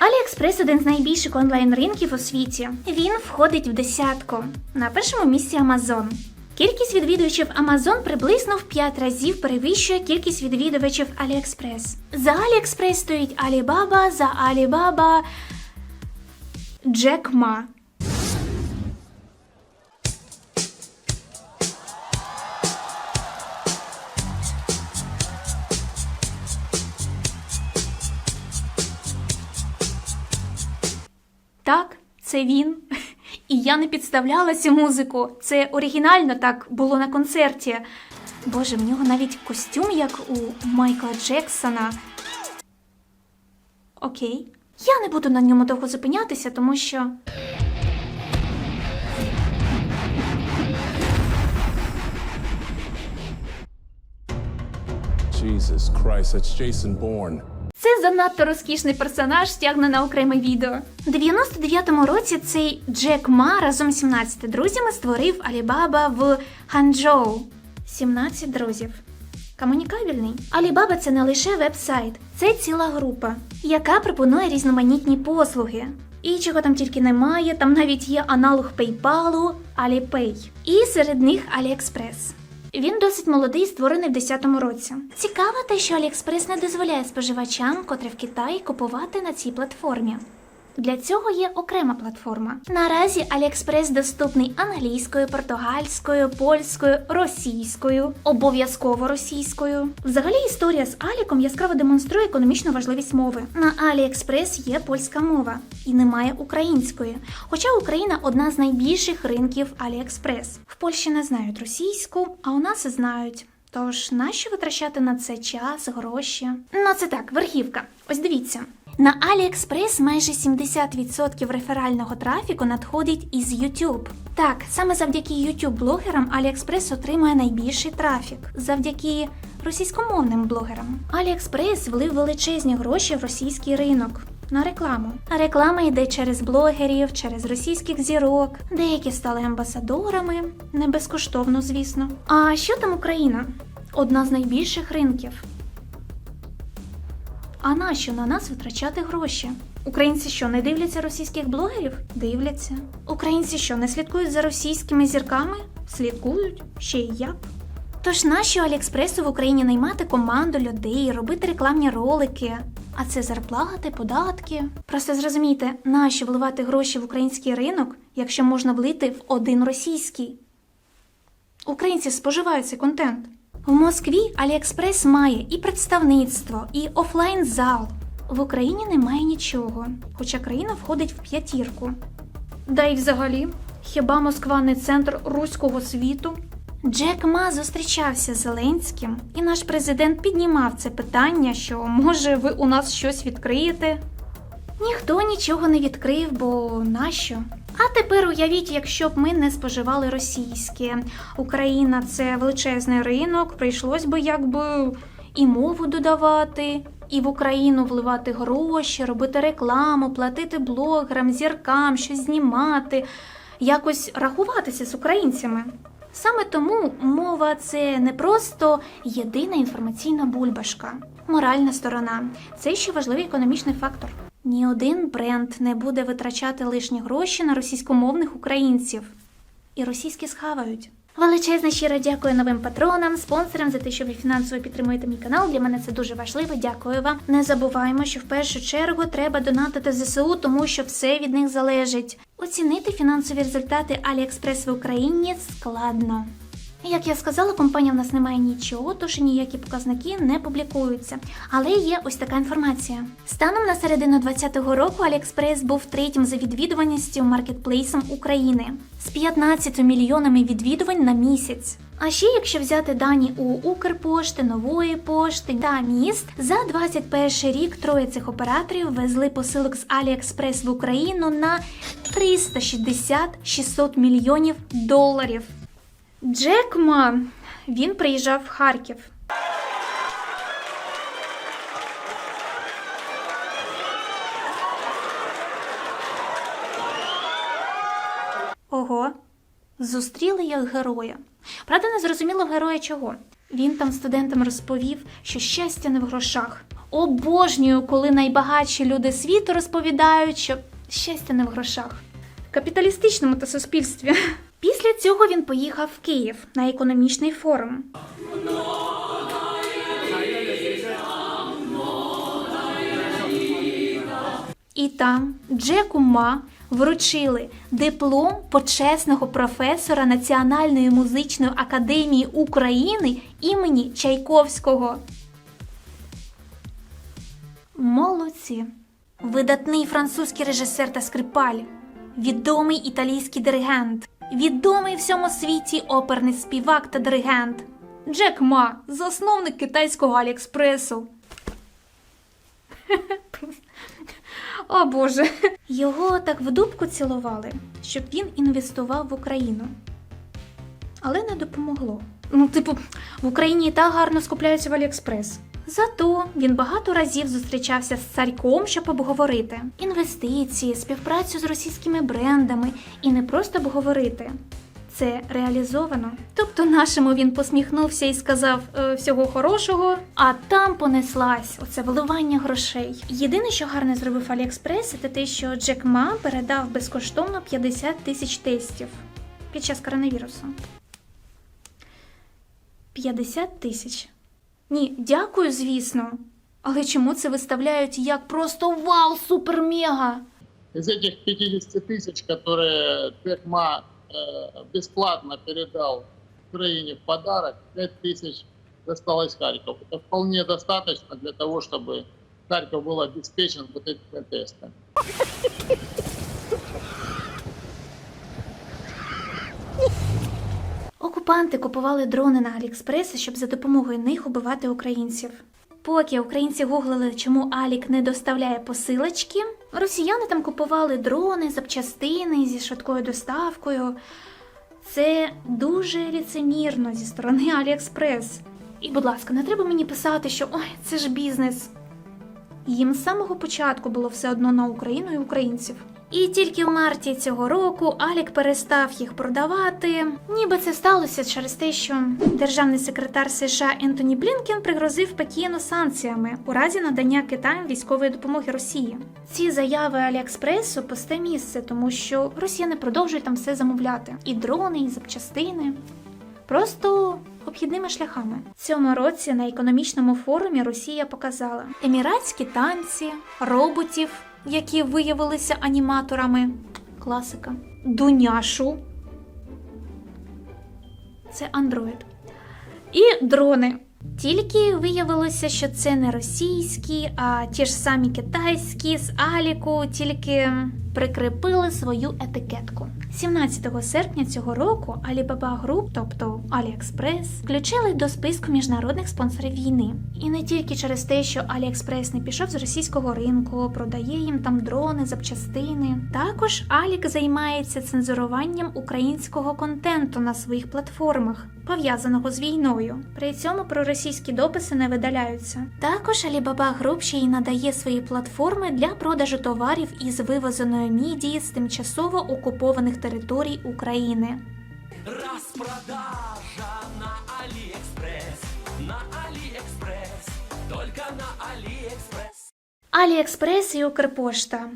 AliExpress – один з найбільших онлайн-ринків у світі. Він входить в десятку. На першому місці Amazon. Кількість відвідувачів Amazon приблизно в 5 разів перевищує кількість відвідувачів AliExpress. За AliExpress стоїть Alibaba, за Alibaba Jack Ma. Так, це він. І я не підставляла цю музику. Це оригінально так було на концерті. Боже, в нього навіть костюм, як у Майкла Джексона. Окей. Я не буду на ньому довго зупинятися, тому що. Jesus Christ, that's Jason Bourne. Це занадто розкішний персонаж, стягне на окреме відео. У 99-му році цей Джек Ма разом з 17 друзями створив Алібаба в Ханчжоу. 17 друзів. Комунікабельний. Алібаба це не лише веб-сайт, це ціла група, яка пропонує різноманітні послуги. І чого там тільки немає, там навіть є аналог PayPal, Alipay. І серед них AliExpress. Він досить молодий, створений в 10-му році. Цікаво те, що Аліекспрес не дозволяє споживачам, котрі в Китаї, купувати на цій платформі. Для цього є окрема платформа. Наразі AliExpress доступний англійською, португальською, польською, російською, обов'язково російською. Взагалі історія з Аліком яскраво демонструє економічну важливість мови. На AliExpress є польська мова і немає української. Хоча Україна одна з найбільших ринків AliExpress. В Польщі не знають російську, а у нас знають. Тож нащо витрачати на це час, гроші? Ну це так, верхівка. Ось дивіться. На AliExpress майже 70% реферального трафіку надходить із YouTube. Так, саме завдяки YouTube-блогерам AliExpress отримує найбільший трафік. Завдяки російськомовним блогерам. AliExpress влив величезні гроші в російський ринок. На рекламу. Реклама йде через блогерів, через російських зірок. Деякі стали амбасадорами, не безкоштовно, звісно. А що там Україна? Одна з найбільших ринків. А нащо на нас витрачати гроші? Українці що, не дивляться російських блогерів? Дивляться. Українці що, не слідкують за російськими зірками? Слідкують, ще й як. Тож нащо Аліекспресу в Україні наймати команду людей, робити рекламні ролики? А це зарплати, податки. Просто зрозумійте, нащо вливати гроші в український ринок, якщо можна влити в один російський? Українці споживають цей контент. В Москві Аліекспрес має і представництво, і офлайн-зал. В Україні немає нічого, хоча країна входить в п'ятірку. Да й взагалі, хіба Москва не центр руського світу? Джек Ма зустрічався з Зеленським, і наш президент піднімав це питання, що може ви у нас щось відкриєте. Ніхто нічого не відкрив, бо нащо? А тепер уявіть, якщо б ми не споживали російське. Україна це величезний ринок, прийшлось би якби і мову додавати, і в Україну вливати гроші, робити рекламу, платити блогерам, зіркам, щось знімати, якось рахуватися з українцями. Саме тому мова це не просто єдина інформаційна бульбашка, моральна сторона. Це ще важливий економічний фактор. Ні один бренд не буде витрачати лишні гроші на російськомовних українців. І російські схавають. Величезне щиро дякую новим патронам, спонсорам за те, що ви фінансово підтримуєте мій канал. Для мене це дуже важливо. Дякую вам. Не забуваємо, що в першу чергу треба донатити ЗСУ, тому що все від них залежить. Оцінити фінансові результати AliExpress в Україні складно. Як я сказала, компанія в нас немає нічого, тож ніякі показники не публікуються. Але є ось така інформація. Станом на середину 2020 року AliExpress був третім за відвідуваністю маркетплейсом України з 15 мільйонами відвідувань на місяць. А ще якщо взяти дані у Укрпошти, Нової пошти та міст, за 21 рік троє цих операторів везли посилок з AliExpress в Україну на 360-600 мільйонів доларів. Джек Ма, він приїжджав в Харків. Ого, зустріли як героя. Правда, не зрозуміло героя чого. Він там студентам розповів, що щастя не в грошах. Обожнюю, коли найбагатші люди світу розповідають, що щастя не в грошах. В капіталістичному та суспільстві. Після цього він поїхав в Київ на економічний форум. І там Джеку Ма вручили диплом почесного професора Національної музичної академії України імені Чайковського. Молодці. Видатний французький режисер та скрипаль, відомий італійський диригент, відомий всьому світі оперний співак та диригент. Джек Ма, засновник китайського Аліекспресу. О Боже. Його так в дубку цілували, щоб він інвестував в Україну. Але не допомогло. Ну, типу, в Україні і так гарно скупляються в Аліекспрес. Зато він багато разів зустрічався з царьком, щоб обговорити інвестиції, співпрацю з російськими брендами і не просто обговорити. Це реалізовано. Тобто нашому він посміхнувся і сказав «Е, всього хорошого, а там понеслась оце виливання грошей. Єдине, що гарно зробив Аліекспрес, це те, що Джек Ма передав безкоштовно 50 тисяч тестів під час коронавірусу. 50 тисяч. Ні, дякую, звісно. Але чому це виставляють як просто вау, супер мега? Из этих 50 тысяч, которые Текма э, бесплатно передал Украине в подарок, 5 тысяч досталось Харькову. Это вполне достаточно для того, чтобы Харьков был обеспечен вот этими тестами. Окупанти купували дрони на Аліекспресі, щоб за допомогою них убивати українців. Поки українці гуглили, чому Алік не доставляє посилочки, росіяни там купували дрони, запчастини зі швидкою доставкою. Це дуже ліцемірно зі сторони Аліекспрес. І, будь ласка, не треба мені писати, що ой, це ж бізнес. Їм з самого початку було все одно на Україну і українців. І тільки в марті цього року Алік перестав їх продавати. Ніби це сталося через те, що державний секретар США Ентоні Блінкен пригрозив Пекіну санкціями у разі надання Китаю військової допомоги Росії. Ці заяви Аліекспресу пусте місце, тому що росіяни продовжують там все замовляти: і дрони, і запчастини. Просто обхідними шляхами. Цьому році на економічному форумі Росія показала еміратські танці, роботів, які виявилися аніматорами. Класика. Дуняшу. Це андроїд. І дрони. Тільки виявилося, що це не російські, а ті ж самі китайські з Аліку, тільки прикріпили свою етикетку. 17 серпня цього року Alibaba Group, тобто AliExpress, включили до списку міжнародних спонсорів війни. І не тільки через те, що AliExpress не пішов з російського ринку, продає їм там дрони, запчастини. Також Алік займається цензуруванням українського контенту на своїх платформах, пов'язаного з війною. При цьому проросійські дописи не видаляються. Також Alibaba Group ще й надає свої платформи для продажу товарів із вивезеної мідії з тимчасово окупованих територій України. Распродажа на Алиэкспресс, на Алиэкспресс, только на Алиэкспресс. Аліекспрес і Укрпошта.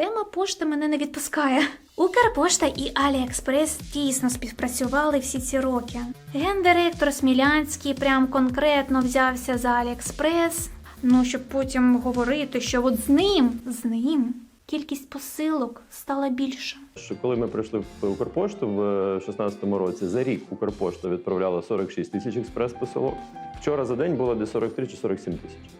Тема пошти мене не відпускає. Укрпошта і Аліекспрес тісно співпрацювали всі ці роки. Гендиректор Смілянський прям конкретно взявся за Аліекспрес. Ну, щоб потім говорити, що от з ним, з ним кількість посилок стала більша. Що коли ми прийшли в Укрпошту в 2016 році, за рік Укрпошта відправляла 46 тисяч експрес-посилок. Вчора за день було десь 43 чи 47 тисяч.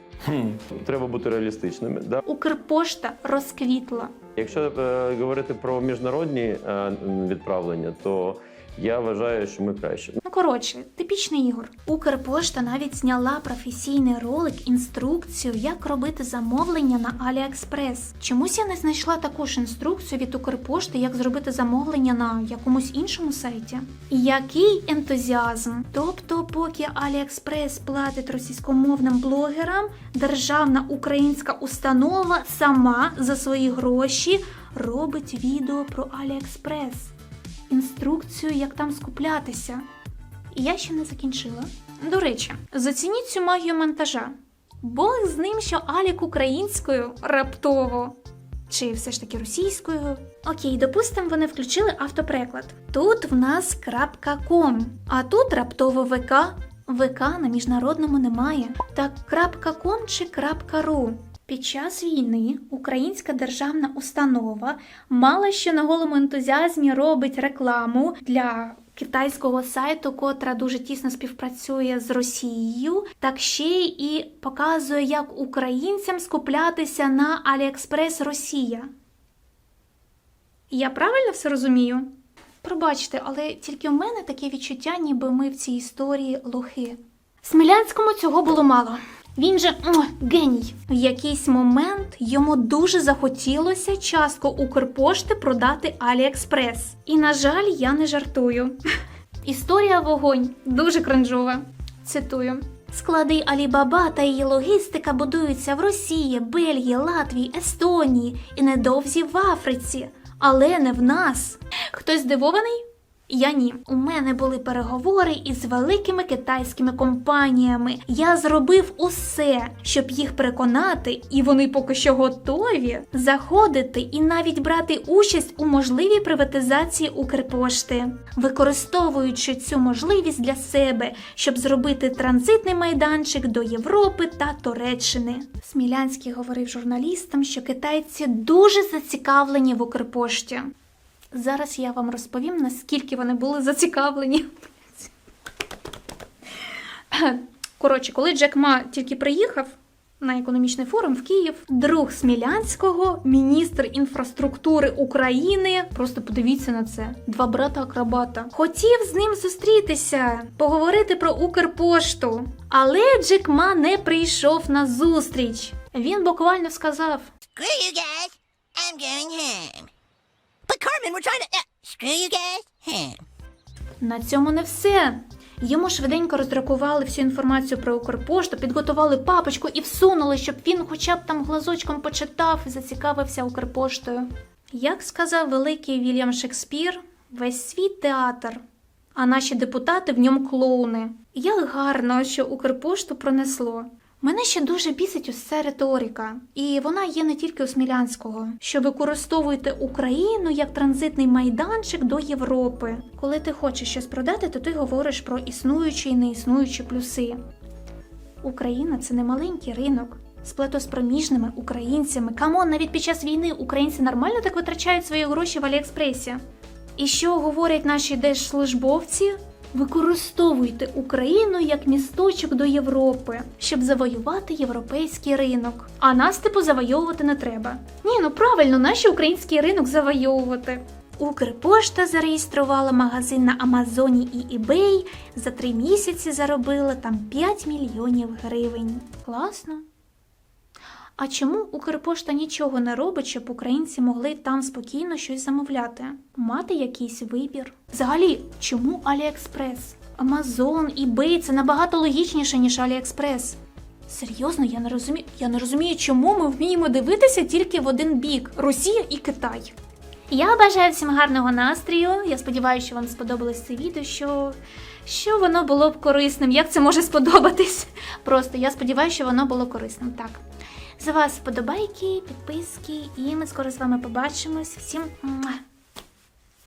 Треба бути реалістичними. Да? Укрпошта розквітла. Якщо е, говорити про міжнародні е, відправлення, то я вважаю, що ми краще. Ну, коротше, типічний ігор. Укрпошта навіть зняла професійний ролик, інструкцію, як робити замовлення на Аліекспрес. Чомусь я не знайшла таку ж інструкцію від Укрпошти, як зробити замовлення на якомусь іншому сайті. Який ентузіазм! Тобто, поки Аліекспрес платить російськомовним блогерам, державна українська установа сама за свої гроші робить відео про Аліекспрес інструкцію, як там скуплятися. І я ще не закінчила. До речі, зацініть цю магію монтажа. Бог з ним, що Алік українською раптово. Чи все ж таки російською? Окей, допустимо, вони включили автопереклад. Тут в нас .com, а тут раптово ВК. ВК на міжнародному немає. Так .com чи .ru? Під час війни українська державна установа мала що на голому ентузіазмі робить рекламу для китайського сайту, котра дуже тісно співпрацює з Росією, так ще і показує, як українцям скуплятися на Аліекспрес Росія. Я правильно все розумію? Пробачте, але тільки у мене таке відчуття, ніби ми в цій історії лохи. Смілянському цього було мало. Він же м, геній. В якийсь момент йому дуже захотілося частку Укрпошти продати Аліекспрес. І, на жаль, я не жартую. Історія вогонь дуже кринжова. Цитую. Склади Алібаба та її логістика будуються в Росії, Бельгії, Латвії, Естонії і недовзі в Африці, але не в нас. Хтось здивований? Я ні. У мене були переговори із великими китайськими компаніями. Я зробив усе, щоб їх переконати, і вони поки що готові заходити і навіть брати участь у можливій приватизації Укрпошти, використовуючи цю можливість для себе, щоб зробити транзитний майданчик до Європи та Туреччини. Смілянський говорив журналістам, що китайці дуже зацікавлені в Укрпошті. Зараз я вам розповім, наскільки вони були зацікавлені. Коротше, коли Джек Ма тільки приїхав на економічний форум в Київ, друг Смілянського, міністр інфраструктури України. Просто подивіться на це: два брата-акробата. Хотів з ним зустрітися, поговорити про Укрпошту. Але Джек Ма не прийшов на зустріч. Він буквально сказав: you guys. I'm going home. But Carmen, we're trying to. Uh, screw you guys. На цьому не все. Йому швиденько роздракували всю інформацію про Укрпошту, підготували папочку і всунули, щоб він хоча б там глазочком почитав і зацікавився Укрпоштою. Як сказав великий Вільям Шекспір, весь світ театр, а наші депутати в ньому клоуни. Як гарно, що Укрпошту пронесло. Мене ще дуже бісить усе риторика, і вона є не тільки у Смілянського, що використовуєте Україну як транзитний майданчик до Європи. Коли ти хочеш щось продати, то ти говориш про існуючі і неіснуючі плюси. Україна це не маленький ринок. З проміжними українцями. Камон, навіть під час війни українці нормально так витрачають свої гроші в Аліекспресі. І що говорять наші держслужбовці? Використовуйте Україну як місточок до Європи, щоб завоювати європейський ринок. А нас типу завойовувати не треба. Ні, ну правильно, наш український ринок завойовувати. Укрпошта зареєструвала магазин на Амазоні і eBay, за три місяці заробила там 5 мільйонів гривень. Класно. А чому Укрпошта нічого не робить, щоб українці могли там спокійно щось замовляти, мати якийсь вибір? Взагалі, чому Аліекспрес? Амазон, eBay – це набагато логічніше, ніж Аліекспрес. Серйозно, я не розумію. Я не розумію, чому ми вміємо дивитися тільки в один бік Росія і Китай. Я бажаю всім гарного настрою. Я сподіваюся, що вам сподобалось це відео, що, що воно було б корисним. Як це може сподобатись? Просто я сподіваюся, що воно було корисним. Так. За вас вподобайки, підписки, і ми скоро з вами побачимось. Всім!